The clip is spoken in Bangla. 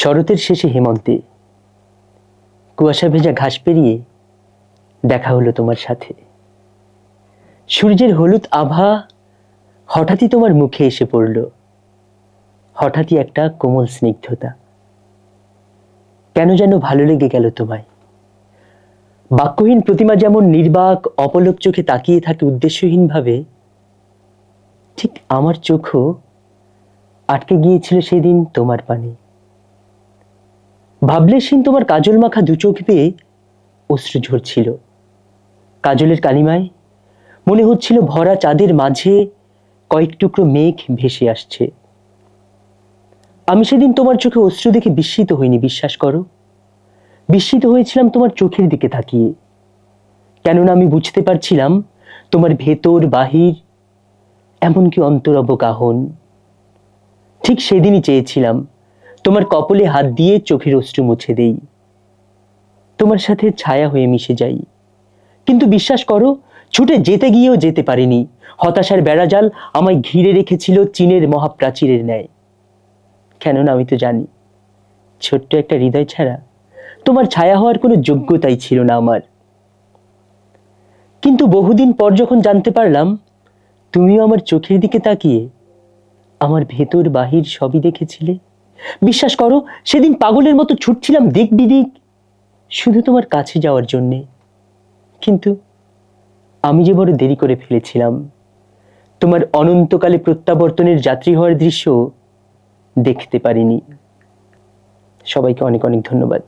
শরতের শেষে হেমন্তে। কুয়াশা ভেজা ঘাস পেরিয়ে দেখা হলো তোমার সাথে। সূর্যের হলুদ আভা হঠাৎই তোমার মুখে এসে পড়ল। হঠাৎই একটা কোমল স্নিগ্ধতা। কেন যেন ভালো লেগে গেল তোমায়। বাক্যহীন প্রতিমা যেমন নির্বাক, অপলক চোখে তাকিয়ে থাকে উদ্দেশ্যহীনভাবে, ঠিক আমার চোখও আটকে গিয়েছিল সেদিন তোমার পানে। ভাবলেশীন তোমার কাজল মাখা দু চোখ পেয়ে অশ্রু ঝরছিল। কাজলের কালিমায় মনে হচ্ছিল ভরা চাঁদের মাঝে কয়েক টুকরো মেঘ ভেসে আসছে। আমি সেদিন তোমার চোখে অশ্রু দেখে বিস্মিত হইনি, বিশ্বাস করো। বিস্মিত হয়েছিলাম তোমার চোখের দিকে তাকিয়ে। কেননা আমি বুঝতে পারছিলাম তোমার ভেতর, বাহির এমনকি অন্তরব কাহন। ঠিক সেদিনই চেয়েছিলাম তোমার কপলে হাত দিয়ে চোখের অশ্রু মুছে দেই। তোমার সাথে ছায়া হয়ে মিশে যাই। কিন্তু বিশ্বাস করো, ছুটে যেতে গিয়েও যেতে পারিনি। হতাশার বেড়াজাল আমায় ঘিরে রেখেছিল চীনের মহাপ্রাচীরের ন্যায়। কেননা আমি তো জানি, ছোট্ট একটা হৃদয় ছাড়া তোমার ছায়া হওয়ার কোনো যোগ্যতাই ছিল না আমার। কিন্তু বহুদিন পর যখন জানতে পারলাম, তুমিও আমার চোখের দিকে তাকিয়ে আমার ভেতর বাহির সবই দেখেছিলে বিশ্বাস করো, সেদিন পাগলের মতো ছুটছিলাম দিক বিদিক শুধু তোমার কাছে যাওয়ার জন্যে। কিন্তু আমি যে বড় দেরি করে ফেলেছিলাম, তোমার অনন্তকালে প্রত্যাবর্তনের যাত্রী হওয়ার দৃশ্য দেখতে পারিনি। সবাইকে অনেক অনেক ধন্যবাদ।